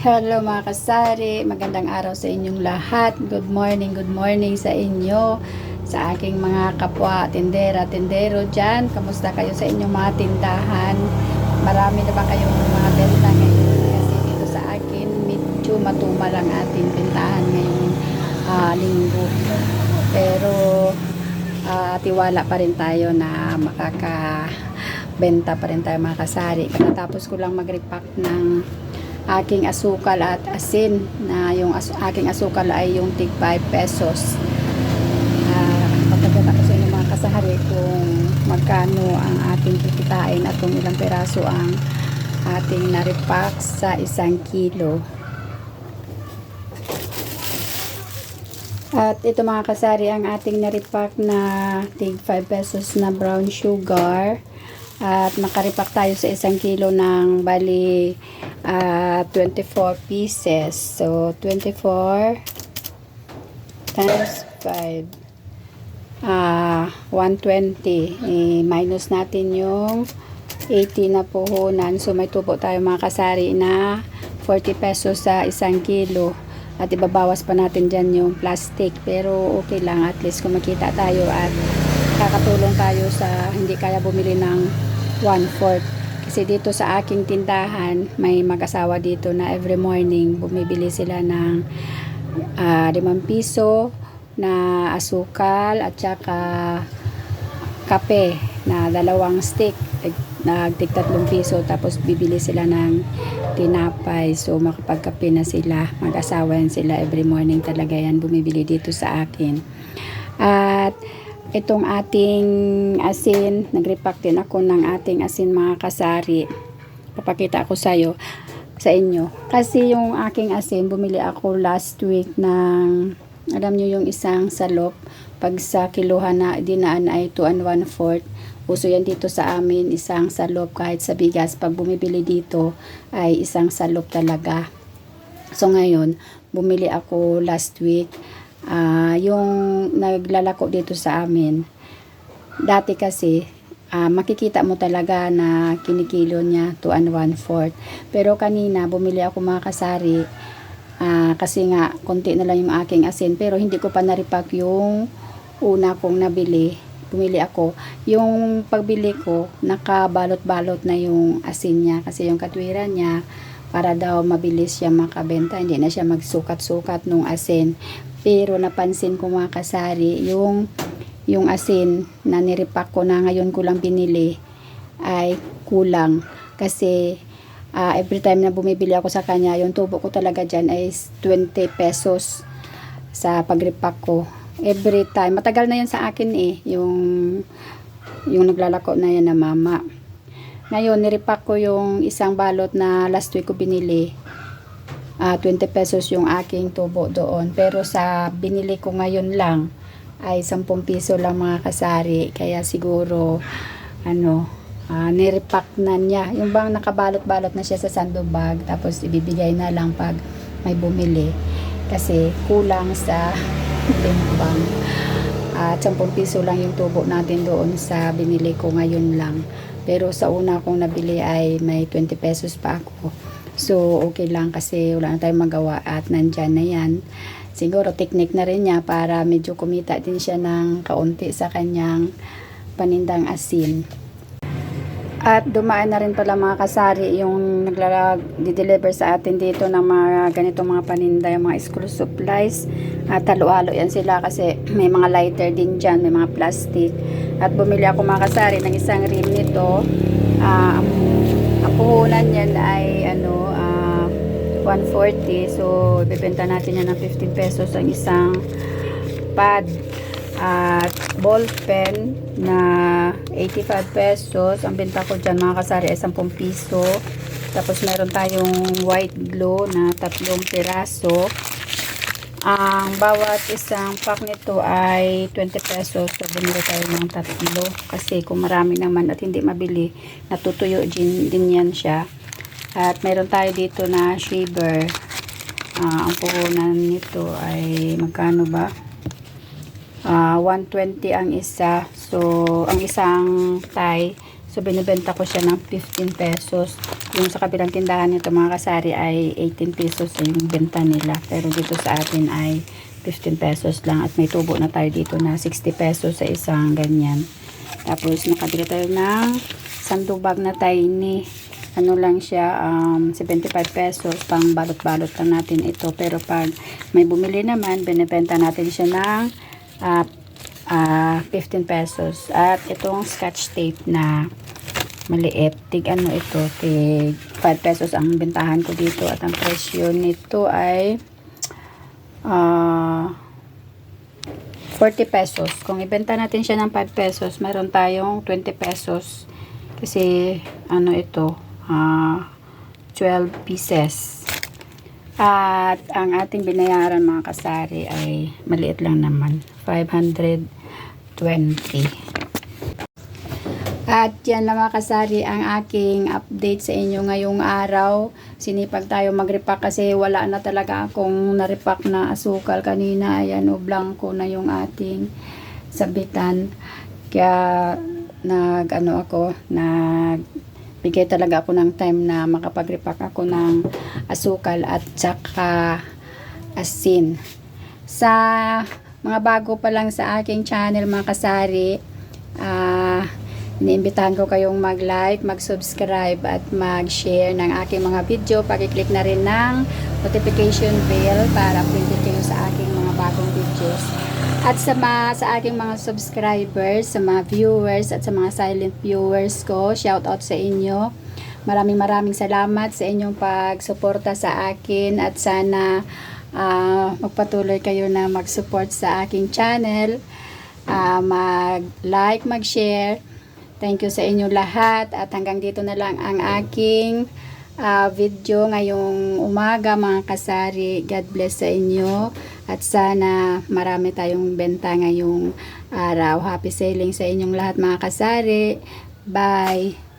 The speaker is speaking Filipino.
Hello mga kasari, magandang araw sa inyong lahat. Good morning, good morning sa inyo, sa aking mga kapwa tindera, tindero dyan. Kamusta kayo sa inyong mga tindahan? Marami na ba kayong mga benta ngayon? Kasi dito sa akin, medyo matuma lang ating bentahan ngayong ah, linggo. Pero ah, tiwala pa rin tayo na makakabenta pa rin tayo mga kasari. Katapos ko lang mag-repack ng aking asukal at asin na yung as- aking asukal ay yung tig 5 pesos. Uh, Pagkakita ko sa inyo mga kasahari kung magkano ang ating kikitain at kung ilang peraso ang ating naripak sa isang kilo. At ito mga kasari ang ating naripak na tig 5 pesos na brown sugar. At nakaripak tayo sa isang kilo ng bali ah, 24 pieces. So, 24 times 5. Ah, 120. Eh, minus natin yung 80 na puhunan. So, may tubo tayo mga kasari na 40 pesos sa isang kilo. At ibabawas pa natin dyan yung plastic. Pero okay lang. At least kung makita tayo at kakatulong tayo sa hindi kaya bumili ng one-fourth. Kasi dito sa aking tindahan, may mag-asawa dito na every morning bumibili sila ng ah, 5 piso na asukal at saka kape na dalawang stick. Nagtig tatlong piso tapos bibili sila ng tinapay. So makapagkape na sila mag-asawa yan sila every morning talaga yan bumibili dito sa akin. At itong ating asin nagrepack din ako ng ating asin mga kasari. Papakita ko sa'yo sa inyo. Kasi yung aking asin bumili ako last week ng alam nyo yung isang salop. Pag sa kiluhan na dinaan ay 2 and 1 fourth. Uso yan dito sa amin isang salop. Kahit sa bigas pag bumibili dito ay isang salop talaga. So ngayon bumili ako last week Ah, yung naglalako dito sa amin dati kasi ah, makikita mo talaga na kinikilo niya 2 and 1 fourth. Pero kanina bumili ako mga kasari Ah, kasi nga konti na lang yung aking asin pero hindi ko pa naripak yung una kong nabili. Bumili ako. Yung pagbili ko nakabalot-balot na yung asin niya kasi yung katwiran niya para daw mabilis siya makabenta hindi na siya magsukat-sukat nung asin pero napansin ko mga kasari yung yung asin na niripak ko na ngayon ko lang binili ay kulang kasi ah, every time na bumibili ako sa kanya, yung tubo ko talaga dyan ay 20 pesos sa pagripak ko. Every time. Matagal na yan sa akin eh. Yung, yung naglalako na yan na mama. Ngayon, niripak ko yung isang balot na last week ko binili. Ah, 20 pesos yung aking tubo doon. Pero sa binili ko ngayon lang ay 10 piso lang mga kasari. Kaya siguro, ano, ah, nirepack na niya. Yung bang nakabalot-balot na siya sa sandbag tapos ibibigay na lang pag may bumili. Kasi kulang sa timbang. At 10 piso lang yung tubo natin doon sa binili ko ngayon lang. Pero sa una kong nabili ay may 20 pesos pa ako. So, okay lang kasi wala na tayong magawa at nandyan na yan. Siguro, technique na rin niya para medyo kumita din siya ng kaunti sa kanyang panindang asin. At dumaan na rin pala mga kasari yung naglalag-deliver sa atin dito ng mga ganitong mga paninda, yung mga school supplies. At halo-halo yan sila kasi may mga lighter din dyan, may mga plastic. At bumili ako mga kasari ng isang rim nito. Ah, ang, puhunan yan ay ano, 140. So, ibibenta natin yan ng 15 pesos ang isang pad at ball pen na 85 pesos. Ang benta ko dyan mga kasari ay 10 piso. Tapos meron tayong white glue na tatlong piraso. Ang bawat isang pack nito ay 20 pesos. So, bumili tayo ng tatlo. Kasi kung marami naman at hindi mabili, natutuyo din, din yan siya. At meron tayo dito na shaver. Ah, ang puhunan nito ay magkano ba? Ah, 120 ang isa. So, ang isang tie So, binibenta ko siya ng 15 pesos. Yung sa kabilang tindahan nito mga kasari ay 18 pesos yung benta nila. Pero dito sa atin ay 15 pesos lang. At may tubo na tayo dito na 60 pesos sa isang ganyan. Tapos, nakabili tayo ng sandubag na tiny. Ano lang siya, um, 75 pesos. Pang balot-balot lang natin ito. Pero pag may bumili naman, binibenta natin siya ng ah, ah, 15 pesos. At itong scotch tape na maliit. Tig ano ito, tig 5 pesos ang bentahan ko dito. At ang presyo nito ay ah 40 pesos. Kung ibenta natin siya ng 5 pesos, meron tayong 20 pesos. Kasi, ano ito, ah 12 pieces. At ang ating binayaran mga kasari ay maliit lang naman. 520. At yan lang mga kasari ang aking update sa inyo ngayong araw. Sinipag tayo mag-repack kasi wala na talaga akong na-repack na asukal kanina. Ayan o, blanco na yung ating sabitan. Kaya nag ano ako, nag bigay talaga ako ng time na makapag-repack ako ng asukal at saka asin. Sa mga bago pa lang sa aking channel mga kasari, ah Iniimbitahan ko kayong mag-like, mag-subscribe at mag-share ng aking mga video. Pakiclick na rin ng notification bell para updated kayo sa aking mga bagong videos. At sa, mga, sa aking mga subscribers, sa mga viewers at sa mga silent viewers ko, shout out sa inyo. Maraming maraming salamat sa inyong pagsuporta sa akin at sana ah, magpatuloy kayo na mag-support sa aking channel. Ah, mag-like, mag-share. Thank you sa inyo lahat at hanggang dito na lang ang aking ah, video ngayong umaga mga kasari. God bless sa inyo at sana marami tayong benta ngayong araw. Happy sailing sa inyong lahat mga kasari. Bye!